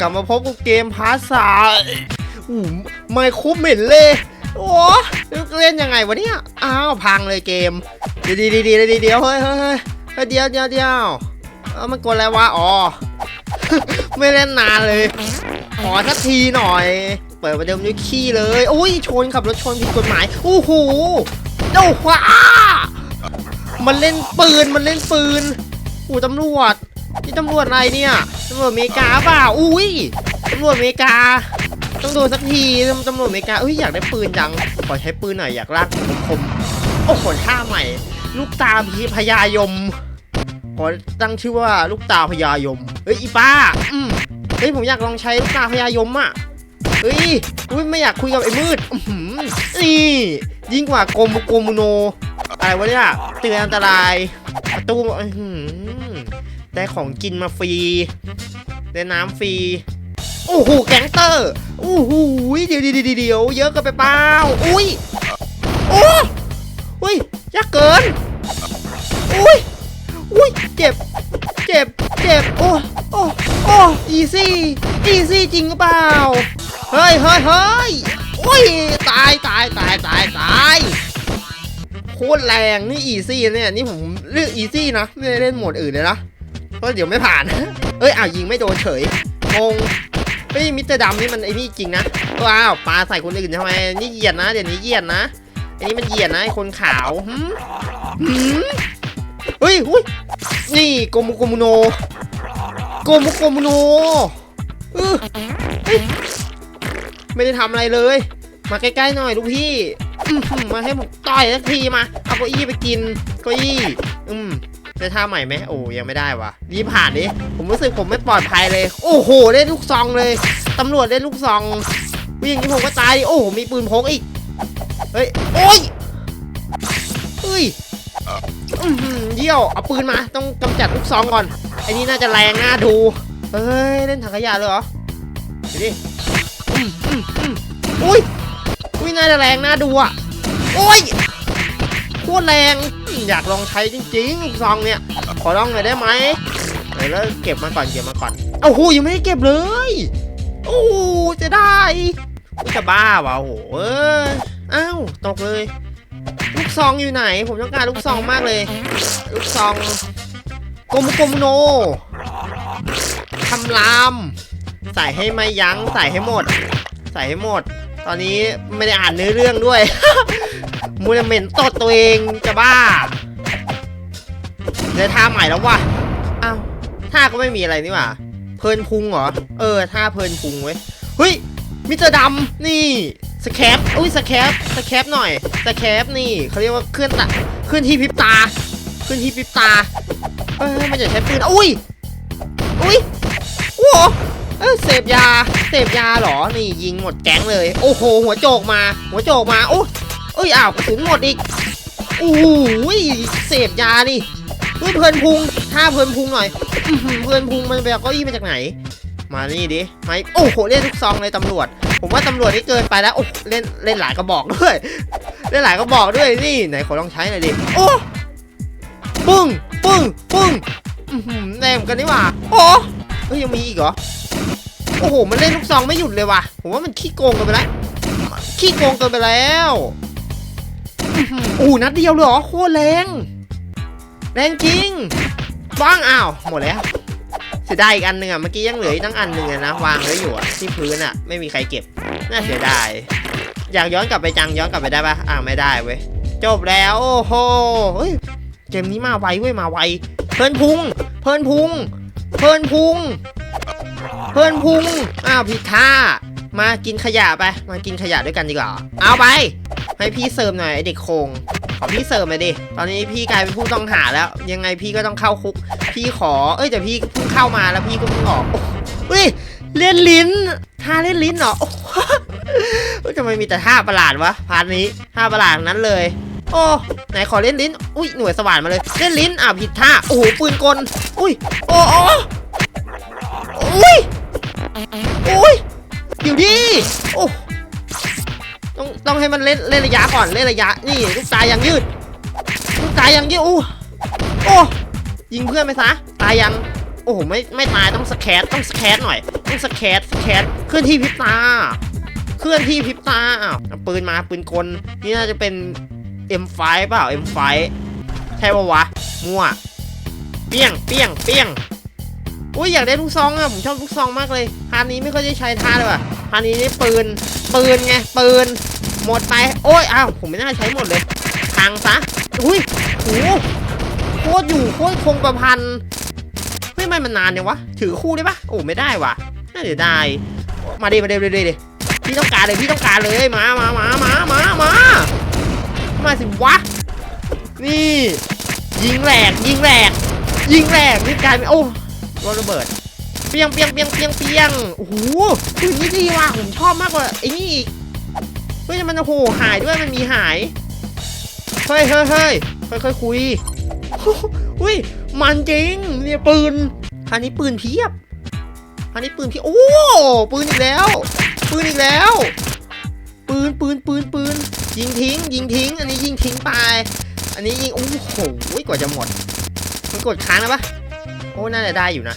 กลับมาพบกับเกมพาสาอู้ไม่คุ้มเหม็นเลยโอ้เล่นยังไงวะเนี่ย อ้าวพังเลยเกมเดี๋ยวเดี๋ยวเดี๋ยวเดี๋ยวเดี๋ยวเฮ้ยเฮ้ยเฮ้ยเดี๋ยวเดี๋ยวเดียวเออมันกดอะไรวะ อ๋อ ไม่เล่นนานเลย ขอสักทีหน่อย เปิดประเดิมด้วยขี้เลยโอ้ยชนขับรถชนผิดกฎหมาย โอ้โหโอ้โหอ้ามันเล่นปืน มันเล่นปืนอู้ตำรวจ นี่ตำรวจอะไรเนี่ยตำรวจอเมริกาเปล่าอุ้ยตำรวจอเมริกา ต้องโดนสักทีตำรวจอเมริกาเอ้ยอยากได้ปืนจังขอใช้ปืนหน่อยอยากลากคมโอ้โหท่าใหม่ ลูกตาพีพญายมขอตั้งชื่อว่าลูกตาพญายมเฮ้ยอีป้าอืมเฮ้ยผมอยากลองใช้ลูกตาพญายมอะเฮ้ยอุ้ยไม่อยากคุยกับไอ้มืดอื้อหือนี่ยิ่งกว่าโกมโกมุโนอะไรวะเนี่ยเตือนอันตรายประตูอื้อหือ ได้ของกินมาฟรี ได้น้ำฟรี โอ้โห แก๊งเตอร์ โอ้โหเดี๋ยวเดี๋ยวเดี๋ยวเดี๋ยวเยอะเกินไปเปล่า อุ้ย โอ้อุ้ยยากเกิน อุ้ย อุ้ย เจ็บ เจ็บ เจ็บ โอ้ โอ้ โอ้อีซี่ อีซี่จริงหรือเปล่า เฮ้ยเฮ้ยเฮ้ยอุ้ย ตาย ตาย ตาย ตาย ตายโคตรแรงนี่อีซี่เนี่ย นี่ผมเลือกอีซี่นะ ไม่ได้เล่นโหมดอื่นเลยนะ เพราะเดี๋ยวไม่ผ่าน เอ้ยอ้าวยิงไม่โดนเฉยงงเฮ้ยมิสเตอร์ดำนี่มันไอ้นี่จริงนะว้าวปลาใส่คนอื่นทำไมนี่เหยียดนะ เดี๋ยวนี้เหยียดนะอันนี้มันเหยียดนะไอ้คนขาวหืมหืมเฮ้ยหุ้ยนี่โกมุโกมุโนโกมุโกมุโนเออเฮ้ยไม่ได้ทำอะไรเลย มาใกล้ๆหน่อยลูกพี่มาให้ผมต่อยสักทีมา เอาเก้าอี้ไปกินเก้าอี้อืม ได้ท่าใหม่ไหมโอ้ยังไม่ได้วะรีบผ่านดิผมรู้สึกผมไม่ปลอดภัยเลย โอ้โห ได้ลูกซองเลยตำรวจได้ลูกซองวิ่งอย่างนี้ผมก็ตายโอ้โหมีปืนพกอีกเฮ้ยโอ้ยเฮ้ยเยี่ยวเอาปืนมาต้องกำจัดลูกซองก่อนไอ้นี่น่าจะแรงน่าดูเฮ้ยเล่นถังขยะเลยเหรอเดี๋ยวดิอุ้ยอุ้ยน่าจะแรงน่าดูอะโอ้ยโคตรแรง อยากลองใช้จริงๆลูกซองเนี่ย ขอลองหน่อยได้ไหมเดี๋ยวแล้วเก็บมาก่อนเก็บมาก่อนโอ้โหยังไม่ได้เก็บเลย โอ้จะได้จะบ้าวะโอ้โหเอ้ยอ้าวตกเลย ลูกซองอยู่ไหน ผมต้องการลูกซองมากเลย ลูกซองกลมกลมโนทำลาม ใส่ให้ไม่ยั้งใส่ให้หมด ใส่ให้หมด ตอนนี้ไม่ได้อ่านเนื้อเรื่องด้วย มูลเหม็นตดตัวเองจะบ้าเดี๋ยวท่าใหม่แล้ววะอ้าวท่าก็ไม่มีอะไรนี่หว่าเพลินพุงเหรอ เออท่าเพลินพุงเว้ยเฮ้ยมิสเตอร์ดำนี่สแคปอุ้ยสแคปสแคปหน่อยสแคปนี่เขาเรียกว่าเคลื่อนตาเคลื่อนที่พริบตาเคลื่อนที่พริบตาเอ้ยมันจะใช้ปืนอุ้ยอุ้ยโอ้ เอ้ยเสพยา เสพยาเหรอ นี่ยิงหมดแก๊งเลย โอ้โห หัวโจกมา หัวโจกมา โอ้เอ้ยอ้าวกระสุนหมดอีกโอ้โหเสพยานี่เฮ้ยเพลินพุงท่าเพลินพุงหน่อยอื้อหือเพลินพุงมันไปเอาเก้าอี้มาจากไหน มานี่ดิไม่โอ้โหเล่นทุกซองเลยตำรวจ ผมว่าตำรวจนี่เกินไปแล้วโอ้เล่นเล่นหลายกระบอกด้วย เล่นหลายกระบอกด้วยนี่ไหนขอลองใช้หน่อยดิโอ้ปึ้งปึ้งปึ้งแรงเหมือนกันนี่หว่าโอ้เฮ้ยยังมีอีกเหรอ โอ้โห มันเล่นลูกซองไม่หยุดเลยว่ะ ผมว่ามันขี้โกงกันไปแล้ว ขี้โกงกินไปแล้วอื้อหือโอ้นัดเดียวเลยเหรอ โคตรแรง แรงจริงบ้างอ้าว หมดแล้วเสียดายอีกอันหนึ่งอะ เมื่อกี้ยังเหลืออีกตั้งอันหนึ่งนะ วางไว้อยู่อะ ที่พื้นอะ ไม่มีใครเก็บ น่าเสียดาย อยากย้อนกลับไปจังย้อนกลับไปได้ปะอ่าไม่ได้เว้ย จบแล้ว โอ้โหเฮ้ย เกมนี้มาไวเว้ย มาไว เพลินพุง เพลินพุง เพลินพุง เพลินพุงอ้าวผิดท่า มากินขยะไป มากินขยะด้วยกันดีกว่า เอาไป ให้พี่เสริมหน่อยไอเด็กโคงขอพี่เสริมหน่อยดิ ตอนนี้พี่กลายเป็นผู้ต้องหาแล้ว ยังไงพี่ก็ต้องเข้าคุก พี่ขอ เอ้ยแต่พี่เพิ่งเข้ามาแล้วพี่ก็เพิ่งออกอ้เฮ้ยเล่นลิ้นท่าเล่นลิ้นเหรอทำไมมีแต่ท่าประหลาดวะพาร์ทนี้ท่าประหลาดนั้นเลย โอ้ไหนขอเล่นลิ้น อุ้ยหน่วยสว่านมาเลย เล่นลิ้นอะผิดท่า โอ้โหปืนกล อุ้ย โอ้โอ้ โอ้ต้องต้องให้มันเล่นเล่นระยะก่อนเล่นระยะ นี่ลูกตายยังยืดลูกตายยังยืดโอ้โอ้ยิงเพื่อนไปซะตายยังโอ้โหไม่ไม่ตายต้องสแคตต้องสแคตหน่อยต้องสแคตสแคตเคลื่อนที่พิบตา เคลื่อนที่พิบตาเอาปืนมาปืนกลนี่น่าจะเป็น M5 เปล่า M5 ใช่ปะวะมั่วเปี้ยงเปี้ยงเปี้ยงอุ้ยอยากได้ลูกซองอะผมชอบลูกซองมากเลยพานนี้ไม่ค่อยได้ใช้ท่าเลยว่ะานนี้นี่ปืน ปืนไง ปืน หมดไป โอ้ย อ้าว ผมไม่น่าใช้หมดเลยพังซะ อุ้ยโหโคตรอยู่ โคตรคงกระพันไม่ไม่มันนานเนี่ยวะ ถือคู่ได้ปะโอ้ไม่ได้วะน่าเสียวไดายมาดิมาดิมาดิมาดิพี่ต้องการเลยพี่ต้องการเลยมามามามามามามาสิวะ นี่ ยิงแหลกยิงแหลกยิงแหลกนี่กลายเป็นโอ้รถระเบิด ปียงเปียงเปียงเปียงเปียงโอ้โหปืนนี้ดีว่ะผมชอบมากกว่าไอ้นี่อีกเฮ้ยมันโอ้โหหายด้วยมันมีหายเฮ้ยเฮ้ยเฮ้ยค่อยๆคุยอุ้ยมันจริงเนี่ยปืนอันนี้ปืนเพียบอันนี้ปืนเพียบโอ้ปืนอีกแล้ว ปืนอีกแล้ว ปืนปืนปืนปืนยิงทิ้ง ยิงทิ้ง อันนี้ยิงทิ้งไป อันนี้ยิงโอ้โหกว่าจะหมดมันกดค้างแล้วปะโอ้น่าจะได้อยู่นะ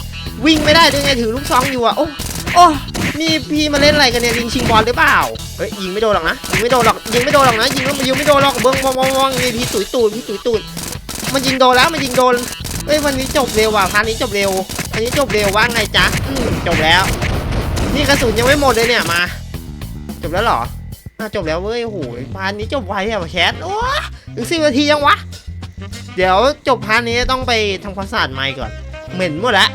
วิ่งไม่ได้ด้วยไงถือลูกซองอยู่อะโอ้ โอ้นี่พี่มาเล่นอะไรกันเนี่ยยิงชิงบอลหรือเปล่า เฮ้ยยิงไม่โดนหรอกนะยิงไม่โดนหรอกยิงไม่โดนหรอกนะยิงแล้วมันยิงไม่โดนหรอกเบิ้งมองมองนี่พี่ตุ๋ยตูดพี่ตุ๋ยตูดมันยิงโดนแล้วมันยิงโดนเฮ้ยวันนี้จบเร็วว่ะพาร์ทนี้จบเร็ว อันนี้จบเร็วว่าไงจ๊ะจบแล้ว นี่กระสุนยังไม่หมดเลยเนี่ยมา จบแล้วหรอจบแล้วเว้ยโอ้โหพาร์ทนี้จบไวอะแคทโอ้ถึงสิบนาทียังวะ เดี๋ยวจบพาร์ทนี้ต้องไปทำความสะอาดไมค์ก่อน เหม็นหมดแล้ว